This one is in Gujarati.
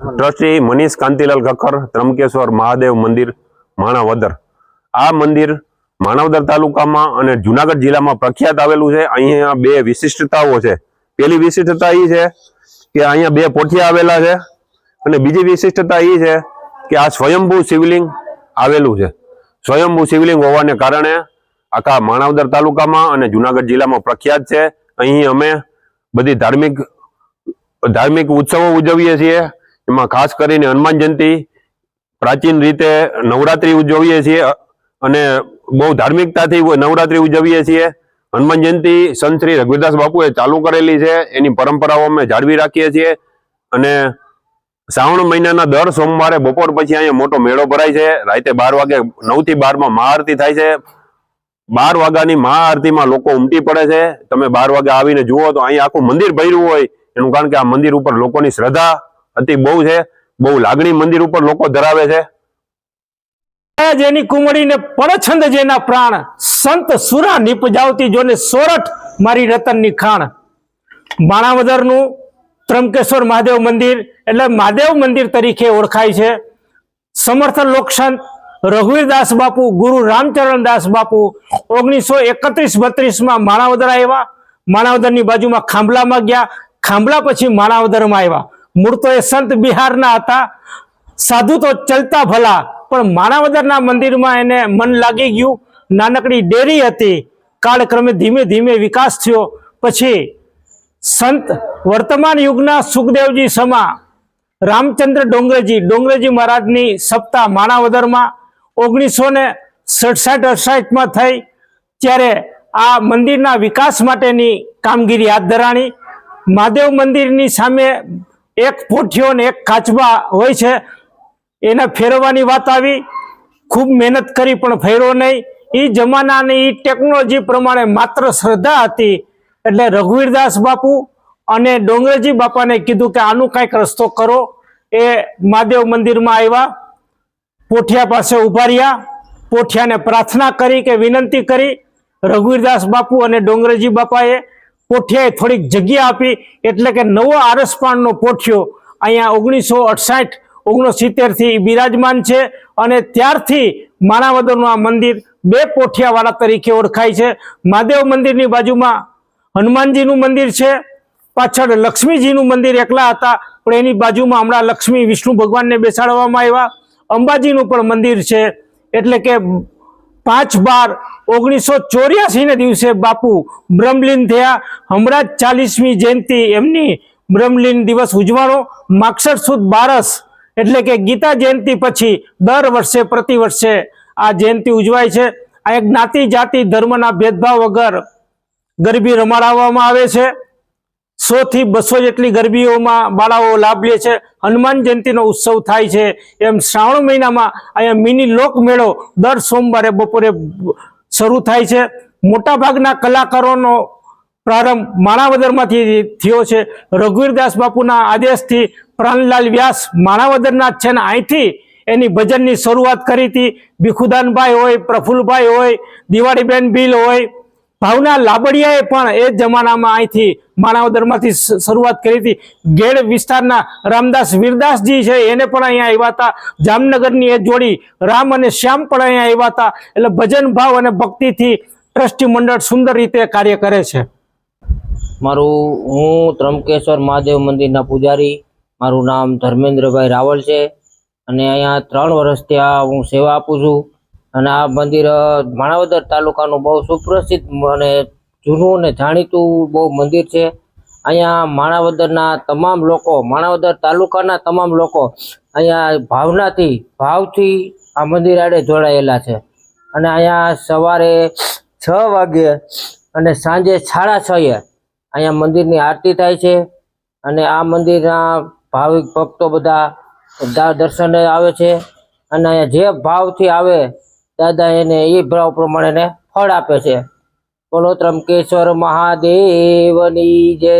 ટ્રસ્ટી મનીષ કાંતિલાલ ખખર ત્રંબકેશ્વર મહાદેવ મંદિર, માણાવદર. આ મંદિર માણાવદર તાલુકામાં અને જુનાગઢ જિલ્લામાં પ્રખ્યાત આવેલું છે. અહીંયા બે વિશિષ્ટતાઓ છે. પેલી વિશિષ્ટતા એ છે કે અહીંયા બે પોઠિયા આવેલા છે અને બીજી વિશિષ્ટતા એ છે કે આ સ્વયંભૂ શિવલિંગ આવેલું છે. સ્વયંભૂ શિવલિંગ હોવાને કારણે આખા માણાવદર તાલુકામાં અને જુનાગઢ જિલ્લામાં પ્રખ્યાત છે. અહીં અમે બધી ધાર્મિક ધાર્મિક ઉત્સવો ઉજવીએ છીએ. એમાં ખાસ કરીને હનુમાન જયંતિ પ્રાચીન રીતે નવરાત્રી ઉજવીએ છીએ અને બહુ ધાર્મિકતાથી નવરાત્રી ઉજવીએ છીએ. હનુમાન જયંતિ સંત શ્રી રઘુદાસ બાપુએ ચાલુ કરેલી છે. એની પરંપરાઓ અમે જાળવી રાખીએ છીએ અને શ્રાવણ મહિનાના દર સોમવારે બપોર પછી અહીંયા મોટો મેળો ભરાય છે. રાતે બાર વાગે નવથી બારમાં મહાઆરતી થાય છે. બાર વાગ્યાની મહાઆરતીમાં લોકો ઉમટી પડે છે. તમે બાર વાગે આવીને જુઓ તો અહીંયા આખું મંદિર ભર્યું હોય. એનું કારણ કે આ મંદિર ઉપર લોકોની શ્રદ્ધા અતિ બહુ છે, બહુ લાગણી મંદિર ઉપર લોકો ધરાવે છે. જેની કુમળીને પરછંદ જેના પ્રાણ સંત સુરા નિપજાવતી જોને સોરઠ મારી રતનની ખાણ. માણાવદરનું ત્રંકેશ્વર મહાદેવ મંદિર એટલે મહાદેવ મંદિર તરીકે ઓળખાય છે. સમર્થ લોકસંત રઘુવીરદાસ બાપુ, ગુરુ રામચરણ દાસ બાપુ ઓગણીસો એકત્રીસ બત્રીસમાં માણાવદર આવ્યા. માણાવદરની બાજુમાં ખાંભલામાં ગયા. ખાંભલા પછી માણાવદરમાં આવ્યા. મૂળ તો એ સંત બિહારના હતા. સાધુ તો ચલતા ભલા, પણ માણાવદરના મંદિરમાં એને મન લાગી ગયું. નાનકડી ડેરી હતી. કાળક્રમે ધીમે ધીમે વિકાસ થયો. પછી સંત વર્તમાન યુગના સુખદેવજી સમા, રામચંદ્ર ડોંગરેજી ડોંગરેજી મહારાજની સપ્તાહ માણાવદરમાં ઓગણીસો ને સડસઠ અડસઠમાં થઈ. ત્યારે આ મંદિરના વિકાસ માટેની કામગીરી હાથ ધરાણી. મહાદેવ મંદિરની સામે એક પોઠિયો ને એક કાચબા હોય છે. એને ફેરવવાની વાત આવી. ખૂબ મહેનત કરી પણ ફેરવો નહીં. એ જમાનાની એ ટેકનોલોજી પ્રમાણે માત્ર શ્રદ્ધા હતી. એટલે રઘુવીરદાસ બાપુ અને ડોંગરજી બાપાને કીધું કે આનું કાંઈક રસ્તો કરો. એ મહાદેવ મંદિરમાં આવ્યા. પોઠિયા પાસે ઊભા રહ્યા. પોઠિયાને પ્રાર્થના કરી કે વિનંતી કરી. રઘુવીરદાસ બાપુ અને ડોંગરજી બાપાએ પોઠિયાએ થોડીક જગ્યા આપી, એટલે કે નવો આરસપાણનો પોઠિયો અહીંયા ઓગણીસો અડસાઠ ઓગણસિત્તેરથી બિરાજમાન છે. અને ત્યારથી માણાવદરનું આ મંદિર બે પોઠિયાવાળા તરીકે ઓળખાય છે. મહાદેવ મંદિરની બાજુમાં હનુમાનજીનું મંદિર છે. પાછળ લક્ષ્મીજીનું મંદિર એકલા હતા, પણ એની બાજુમાં હમણાં લક્ષ્મી વિષ્ણુ ભગવાનને બેસાડવામાં આવ્યા. અંબાજીનું પણ મંદિર છે. એટલે કે પાંચ બાર ઓગણીસો ચોર્યાસી ને દિવસે બાપુ બ્રહ્મલીન થયા. હમણાં જ ચાલીસમી જયંતિ એમની બ્રહ્મલીન દિવસ ઉજવાણો. માક્ષર સુદ બારસ એટલે કે ગીતા જયંતિ પછી દર વર્ષે પ્રતિ વર્ષે આ જયંતિ ઉજવાય છે. આ એક જ્ઞાતિ જાતિ ધર્મના ભેદભાવ વગર ગરબી રમાડવામાં આવે છે. સો થી બસો જેટલી ગરબીઓમાં બાળાઓ લાભ લે છે. હનુમાન જયંતિનો ઉત્સવ થાય છે. એમ શ્રાવણ મહિનામાં અહીંયા મિની લોક મેળો દર સોમવારે બપોરે શરૂ થાય છે. મોટાભાગના કલાકારોનો પ્રારંભ માણાવદરમાંથી થયો છે. રઘુવીરદાસ બાપુના આદેશથી પ્રાણલાલ વ્યાસ માણાવદરના છે ને અહીંથી એની ભજનની શરૂઆત કરી હતી. ભીખુદાનભાઈ હોય, પ્રફુલભાઈ હોય, દિવાળીબેન ભીલ હોય ભાવના લાબડિયાએ પણ એ જમાનામાં અહીંથી માણાવદરમાંથી શરૂઆત કરી હતી. ગેડ વિસ્તારના રામદાસ વીરદાસજી છે, એને પણ અહીંયા આવ્યા હતા. જામનગરની એ જોડી રામ અને શ્યામ પણ અહીંયા આવ્યા હતા. એટલે ભજન ભાવ અને ભક્તિથી ટ્રસ્ટી મંડળ સુંદર રીતે કાર્ય કરે છે. મારું, હું ત્રંકેશ્વર મહાદેવ મંદિરના પૂજારી. મારું નામ ધર્મેન્દ્રભાઈ રાવલ છે. અને અહીંયા ત્રણ વર્ષથી આ હું સેવા આપું છું. અને આ મંદિર માણાવદર તાલુકાનું બહુ સુપ્રસિદ્ધ અને જૂનું અને જાણીતું બહુ મંદિર છે. અહીંયા માણાવદરના તમામ લોકો, માણાવદર તાલુકાના તમામ લોકો અહીંયા ભાવનાથી, ભાવથી આ મંદિર આડે જોડાયેલા છે. અને અહીંયા સવારે છ વાગે અને સાંજે સાડા છએ અહીંયા મંદિરની આરતી થાય છે. અને આ મંદિરના ભાવિક ભક્તો બધા દર્શને આવે છે. અને અહીંયા જે ભાવથી આવે દાદા એને એ ભાવ પ્રમાણે એને ફળ આપે છે. બોલો ત્રમકેશ્વર મહાદેવની જય.